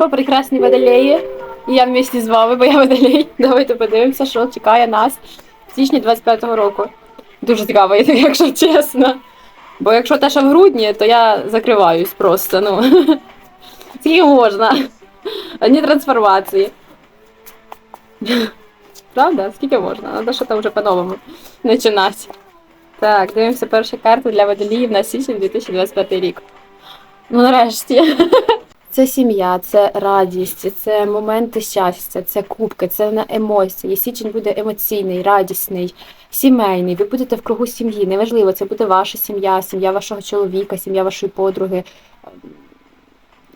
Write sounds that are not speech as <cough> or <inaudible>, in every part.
Що прекрасні водолеї? І я вместе з вами, бо я водолей. <laughs> Давайте подивимося, що чекає нас в січні 25-го року. Дуже цікаво, <laughs> якщо чесно. Бо якщо те, що в грудні, то я закриваюсь просто. Ну. <laughs> Скільки можна? Одні трансформації. Правда? Скільки можна? Треба що там вже по-новому починати. Так, дивимося перша карта для водоліїв на січень 2025 рік. Ну, нарешті. Це сім'я, це радість, це моменти щастя, це кубки, це на емоції. Січень буде емоційний, радісний, сімейний. Ви будете в кругу сім'ї. Неважливо, це буде ваша сім'я, сім'я вашого чоловіка, сім'я вашої подруги,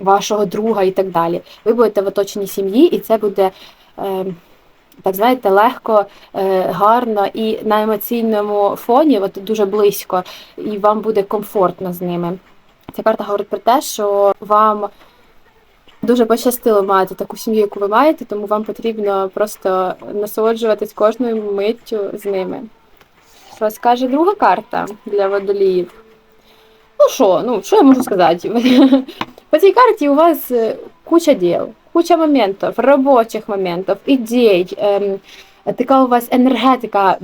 вашого друга і так далі. Ви будете в оточенні сім'ї, і це буде. Е, так знаєте, легко, е, гарно і на емоційному фоні, от дуже близько, і вам буде комфортно з ними. Ця карта говорить про те, що вам дуже пощастило мати таку сім'ю, яку ви маєте, тому вам потрібно просто насолоджуватись кожною миттю з ними. Що скаже друга карта для водоліїв? Ну що, ну що я можу сказати? <laughs> По цій карті у вас е, куча діл, куча моментів, робочих моментів, ідей. Ем, така у вас енергетика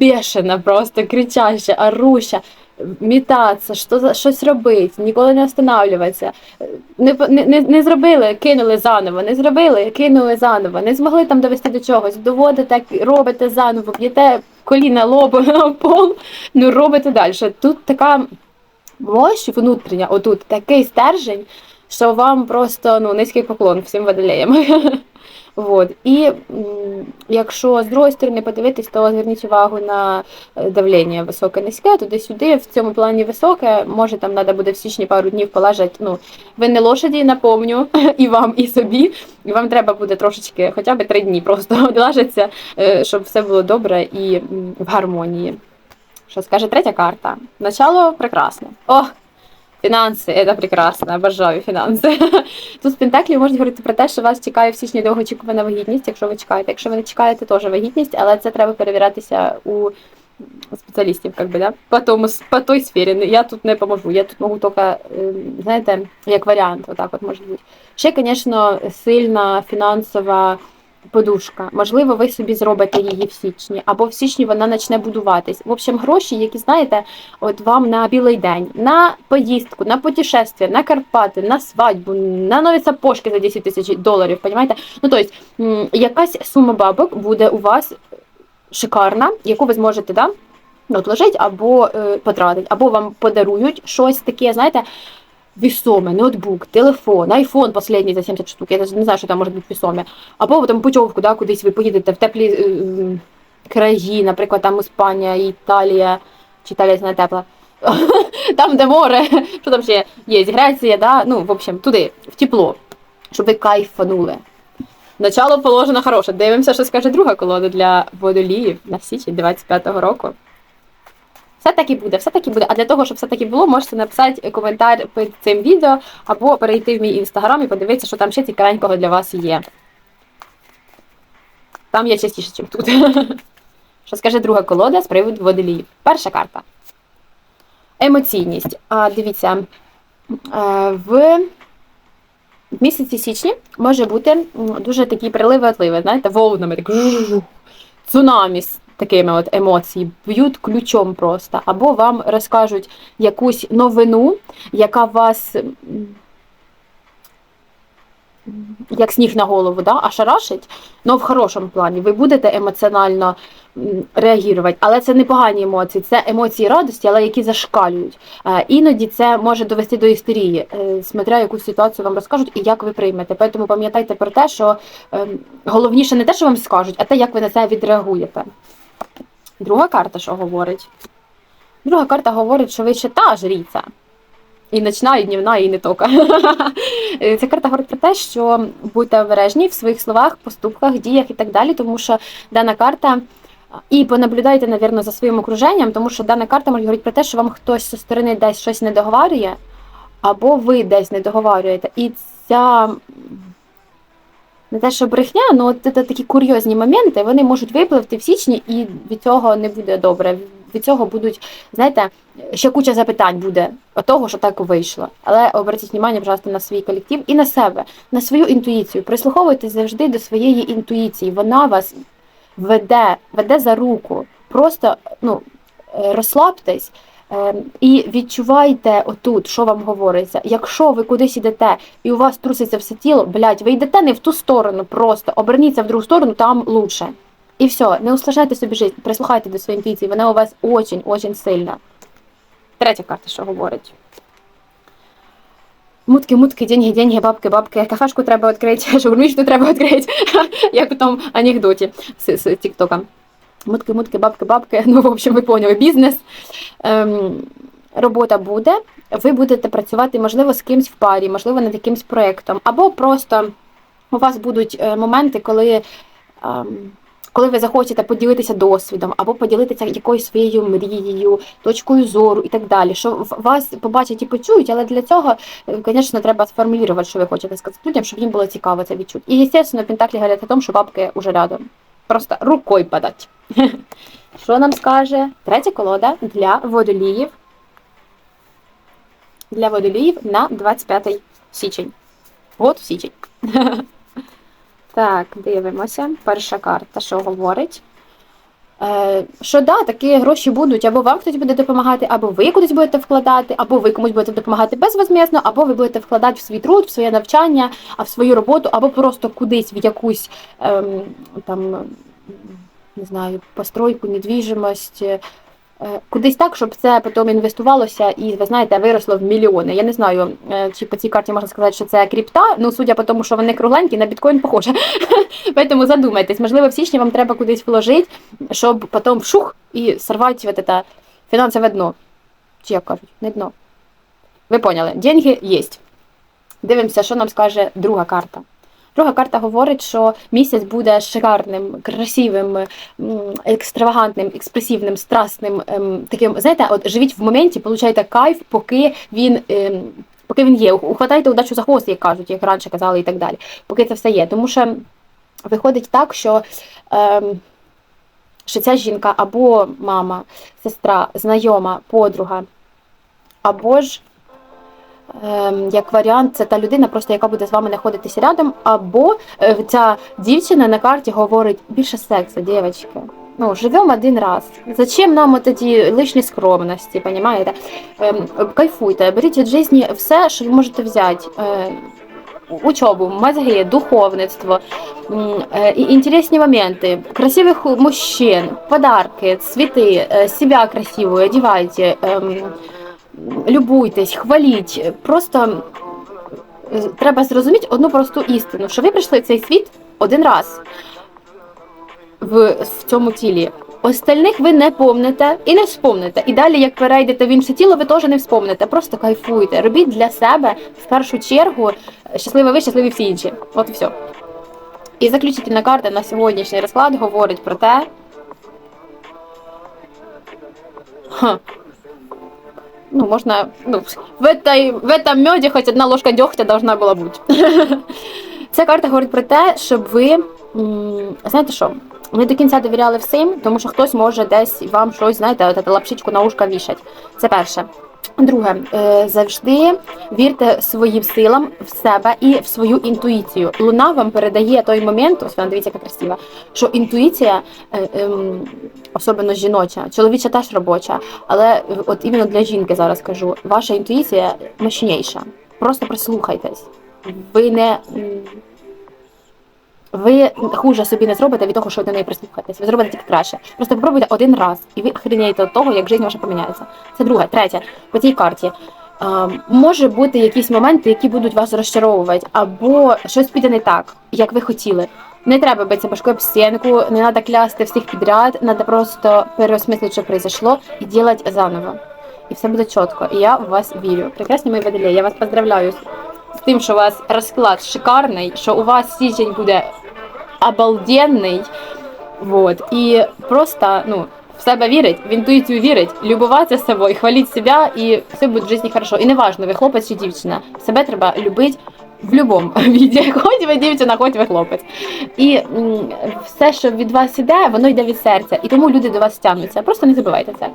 бешена, просто кричаща, оруща, мітатися, що, щось робити, ніколи не останавливатися. Не, не, не зробили, кинули заново, не зробили, кинули заново, не змогли там довести до чогось, доводите, робите заново, б'єте коліна лобом <laughs> на пол, ну робите далі. Тут така мощь внутрішня, отут такий стержень, що вам просто ну, низький поклон всім водолеям. <laughs> Вот. І якщо з другої сторони подивитись, то зверніть увагу на е, давлення високе низьке, туди-сюди, в цьому плані високе, може там треба буде в січні пару днів полежати. Ну, ви не лошаді, напомню, <laughs> і вам, і собі. І вам треба буде трошечки, хоча б три дні просто <laughs> лежаться, е, щоб все було добре і в гармонії. Що скаже третя карта? Начало прекрасне. О, Фінанси, це прекрасно, обожаю фінанси. <laughs> Тут з Пентаклі можуть говорити про те, що вас чекає в січні довгоочікувана вагітність, якщо ви чекаєте. Якщо ви не чекаєте, теж вагітність, але це треба перевірятися у спеціалістів, как да? по, тому, по той сфері. Я тут не поможу. Я тут можу тільки, знаєте, як варіант, отак от може бути. Ще, звісно, сильна фінансова подушка. Можливо, ви собі зробите її в січні, або в січні вона почне будуватись. В общем, гроші, які знаєте, от вам на білий день, на поїздку, на путешествие, на Карпати, на свадьбу, на нові сапожки за 10 тисяч доларів. Понимаєте? Ну тобто, якась сума бабок буде у вас шикарна, яку ви зможете да, отложити або е, потратити, або вам подарують щось таке, знаєте весоме, ноутбук, телефон, айфон последній за 70 штук, я навіть не знаю, що там може бути весоме. Або там путівку, да, кудись ви поїдете в теплі е, краї, наприклад, там Іспанія, Італія, чи Італія це не тепла. <laughs> Там, де море, <laughs> що там ще є, Греція, да? ну, в общем, туди, в тепло, щоб ви кайфанули. Начало положено хороше. Дивимося, що скаже друга колода для водоліїв на січень 25-го року. Все таки буде, все таки буде. А для того, щоб все таки було, можете написати коментар під цим відео або перейти в мій інстаграм і подивитися, що там ще цікавенького для вас є. Там є частіше, ніж тут. <laughs> Що скаже друга колода з приводу водоліїв. Перша карта. Емоційність. А, Дивіться, е, в місяці січні може бути дуже такі приливи отливи, знаєте, волнами, так цунамі такими от емоцій, б'ють ключом просто, або вам розкажуть якусь новину, яка вас. Як сніг на голову, да, а ну в хорошому плані. Ви будете емоціонально реагувати, але це не погані емоції, це емоції радості, але які зашкалюють. Е, іноді це може довести до істерії, е, смотря яку ситуацію вам розкажуть і як ви приймете. Тому пам'ятайте про те, що ем, головніше не те, що вам скажуть, а те, як ви на це відреагуєте. Друга карта що говорить? Друга карта говорить, що ви ще та жріця. І ночна, і днівна, і не тока. <laughs> Ця карта говорить про те, що будьте обережні в своїх словах, поступках, діях і так далі, тому що дана карта. І понаблюдайте, навірно, за своїм окруженням, тому що дана карта може говорити про те, що вам хтось зі сторони десь щось не договарює, або ви десь не договарюєте. І ця не те, що брехня, але от це такі курйозні моменти, вони можуть випливти в січні, і від цього не буде добре. від цього будуть, знаєте, ще куча запитань буде от того, що так вийшло. Але обратіть увагу, пожалуйста, на свій колектив і на себе, на свою інтуїцію. Прислуховуйтесь завжди до своєї інтуїції. Вона вас веде, веде за руку. Просто ну, е, розслабтесь. Е, І відчувайте отут, що вам говориться. Якщо ви кудись йдете і у вас труситься все тіло, блядь, ви йдете не в ту сторону, просто оберніться в другу сторону, там лучше. І все, не усложняйте собі життя, прислухайте до своєї інтуїції, вона у вас очень-очень сильна. Третя карта, що говорить. Мутки, мутки, деньги, деньги, бабки, бабки. Кафешку треба відкрити, <laughs> шаурмічну треба відкрити, <laughs> як у тому анекдоті з Тіктока. Мутки, мутки, бабки, бабки. <laughs> Ну, в общем, ви поняли, бізнес. Ем, робота буде. Ви будете працювати, можливо, з кимсь в парі, можливо, над якимсь проєктом. Або просто у вас будуть е, моменти, коли. Ем, коли ви захочете поділитися досвідом або поділитися якоюсь своєю мрією, точкою зору і так далі, що вас побачать і почують, але для цього, е, звісно, треба сформулювати, що ви хочете сказати людям, щоб їм було цікаво це відчути. І, звісно, Пентаклі говорять о тому, що бабки вже рядом. Просто рукою подать. <laughs> Що нам скаже третя колода для водоліїв? Для водоліїв на 25 січень. От січень. Так, дивимося. Перша карта, що говорить. Е, що да, такі гроші будуть, або вам хтось буде допомагати, або ви кудись будете вкладати, або ви комусь будете допомагати безвозмісно, або ви будете вкладати в свій труд, в своє навчання, а в свою роботу, або просто кудись в якусь ем, там, не знаю, постройку, недвіжимость. Е, Кудись так, щоб це потім інвестувалося і, ви знаєте, виросло в мільйони. Я не знаю, е, чи по цій карті можна сказати, що це крипта. Ну, судя по тому, що вони кругленькі, на біткоін похоже. <laughs> Тому задумайтесь, можливо, в січні вам треба кудись вложити, щоб потім вшух і сорвати это фінансове дно. Чи як кажуть, не дно. Ви поняли, деньги є. Дивимося, що нам скаже друга карта. Друга карта говорить, що місяць буде шикарним, красивим, екстравагантним, експресивним, страстним. ем, Таким, знаєте, от живіть в моменті, получайте кайф, поки він. ем, Поки він є, ухватайте удачу за хвост, як кажуть, як раніше казали, і так далі. Поки це все є. Тому що виходить так, що, ем, що ця жінка або мама, сестра, знайома, подруга, або ж як варіант, це та людина, просто яка буде з вами знаходитися рядом, або е, ця дівчина на карті говорить більше сексу, дівчатки. Ну, живемо один раз. Зачем нам от ці лишні скромності, понимаєте? Ем, кайфуйте, беріть від житті все, що ви можете взяти. Е, учебу, мозги, духовництво, м, э, и интересные моменты, красивых мужчин, подарки, цветы, э, себя красивую одевайте, эм, любуйтесь, хваліть. Просто треба зрозуміти одну просту істину, що ви прийшли в цей світ один раз в, в цьому тілі. Остальних ви не помните і не вспомните. І далі, як перейдете в інше тіло, ви теж не вспомните. Просто кайфуйте. Робіть для себе в першу чергу щасливі ви, щасливі всі інші. От і все. І заключительна карта на сьогоднішній розклад говорить про те. Ха Ну, можна. Ну, в, этой, в этом меді хоч одна ложка дьогтя должна була бути. <laughs> Ця карта говорить про те, щоб ви. м, Знаєте що? Не до кінця довіряли всім, тому що хтось може десь вам щось, знаєте, от эту лапшичку на ушка вішать. Це перше. Друге, е, завжди вірте своїм силам в себе і в свою інтуїцію. Луна вам передає той момент, ось вона дивіться, яка красива, що інтуїція, е, ем, особливо жіноча, чоловіча теж робоча, але е, от іменно для жінки зараз кажу, ваша інтуїція мощніша. Просто прислухайтесь. Ви не. Ви хуже собі не зробите від того, що до неї прислухаєтесь. Ви зробите тільки краще. Просто попробуйте один раз, і ви охренієте від того, як життя ваша поміняється. Це друге, третє. По цій карті. Може бути якісь моменти, які будуть вас розчаровувати, або щось піде не так, як ви хотіли. Не треба битися башкою об стінку, не треба клясти всіх підряд, треба просто переосмислити, що произошло, і робити заново. І все буде чітко. І я в вас вірю. Прекрасні мої водолії, я вас поздравляю з тим, що у вас розклад шикарний, що у вас січень буде обалденний. Вот. І просто ну, в себе вірить, в інтуїцію вірить, любуватися собою, хваліть себе, і все буде в житті хорошо. І неважно, ви хлопець чи дівчина. Себе треба любити в будь-якому <laughs> віді, хоч ви дівчина, хоч ви хлопець. І все, що від вас іде, воно йде від серця. І тому люди до вас тягнуться. Просто не забувайте це.